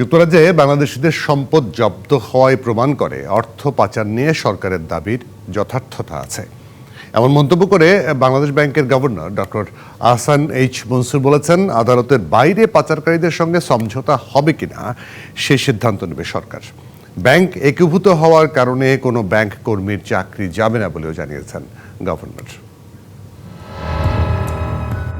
যুক্তরাজ্যে বাংলাদেশিদের সম্পদ জব্দ হওয়ায় প্রমাণ করে অর্থ পাচার নিয়ে সরকারের দাবির যথার্থতা আছে। এমন মন্তব্য করে বাংলাদেশ ব্যাংকের governor doctor Ahsan H Mansur বলেছেন, আদালতের বাইরে পাচারকারীদের সঙ্গে সমঝোতা হবে কিনা সে সিদ্ধান্ত নেবে সরকার। ব্যাংক একীভূত হওয়ার কারণে কোনো ব্যাংক কর্মীর চাকরি যাবে না বলেও জানিয়েছেন গভর্নর।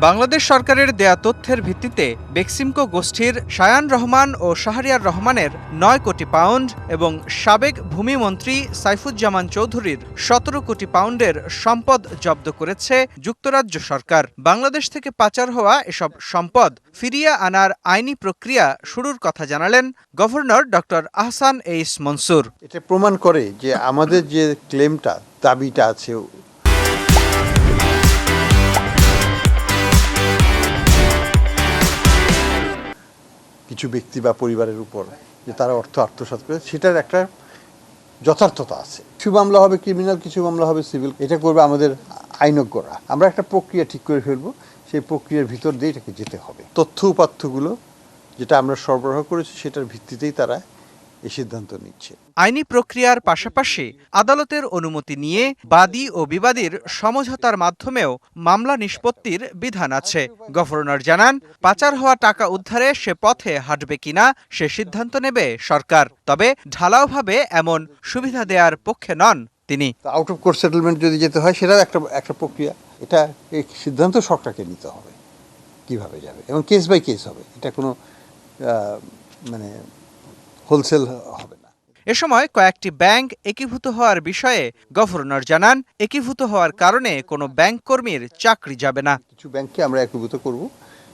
বাংলাদেশ সরকারের দেয়া তথ্যের ভিত্তিতে বেক্সিমকো গোষ্ঠীর শায়ান রহমান ও শাহরিয়ার রহমানের নয় কোটি পাউন্ড এবং সাবেক ভূমিমন্ত্রী সাইফুজ্জামান চৌধুরীর সতেরো কোটি পাউন্ডের সম্পদ জব্দ করেছে যুক্তরাজ্য সরকার। বাংলাদেশ থেকে পাচার হওয়া এসব সম্পদ ফিরিয়ে আনার আইনি প্রক্রিয়া শুরুর কথা জানালেন governor doctor Ahsan H Mansur. এটা প্রমাণ করে যে আমাদের যে ক্লেমটা দাবিটা আছে কিছু ব্যক্তি বা পরিবারের উপর যে তারা অর্থ আত্মসাত করে, সেটার একটা যথার্থতা আছে। কিছু মামলা হবে ক্রিমিনাল কিছু মামলা হবে সিভিল এটা করবে আমাদের আইনজ্ঞরা। আমরা একটা প্রক্রিয়া ঠিক করে ফেলব, সেই প্রক্রিয়ার ভিতর দিয়ে এটাকে যেতে হবে। তথ্য উপাত্যগুলো যেটা আমরা সরবরাহ করেছি, সেটার ভিত্তিতেই তারা এই সিদ্ধান্ত নিচ্ছে। আইনি প্রক্রিয়ার পাশাপাশি আদালতের অনুমতি নিয়ে বাদী ও বিবাদীর সমঝোতার মাধ্যমেও মামলা নিষ্পত্তির বিধান আছে। গভর্নর জানান পাচার হওয়া টাকা উদ্ধারে সে পথে হাঁটবে কিনা সে সিদ্ধান্ত নেবে সরকার তবে ঢালাওভাবে এমন সুবিধা দেওয়ার পক্ষে নন তিনি। আউট অফ কোর্ট সেটেলমেন্ট যদি যেতে হয় সেটাও একটা একটা প্রক্রিয়া। এটা সিদ্ধান্ত সরকারকে নিতে হবে। কীভাবে যাবে? এবং কেস বাই কেস হবে। এটা কোনো মানে হোলসেল হবে না। এ সময় কয়েকটি ব্যাংক একীভূত হওয়ার বিষয়ে গভর্নর জানান একীভূত হওয়ার কারণে কোনো ব্যাংক কর্মীর চাকরি যাবে না। কিছু ব্যাংককে আমরা একীভূত করব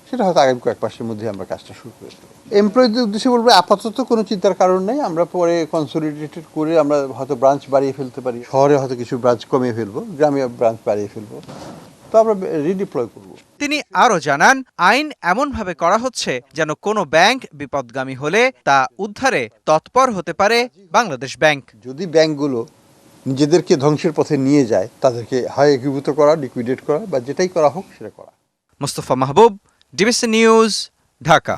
সেটা হয়তো আগামী কয়েক মাসের মধ্যে আমরা কাজটা শুরু করে দেবো। এমপ্লয়ীদের উদ্দেশ্যে বলব আপাতত কোনো চিন্তার কারণ নেই আমরা পরে কনসলিডেটেড করে আমরা হয়তো ব্রাঞ্চ বাড়িয়ে ফেলতে পারি। শহরে হয়তো কিছু ব্রাঞ্চ কমিয়ে ফেলব গ্রামে ব্রাঞ্চ বাড়িয়ে ফেলব। তো আমরা রিডিপ্লয় করব। তিনি আরও জানান আইন এমনভাবে করা হচ্ছে যেন কোনো ব্যাংক বিপদগামী হলে তা উদ্ধারে তৎপর হতে পারে বাংলাদেশ ব্যাংক। যদি ব্যাংকগুলো নিজেদেরকে ধ্বংসের পথে নিয়ে যায় তাদেরকে হয় একীভূত করা লিকুইডেট করা বা যেটাই করা হোক সেটা করা। Mostafa Mahbub DBC news Dhaka.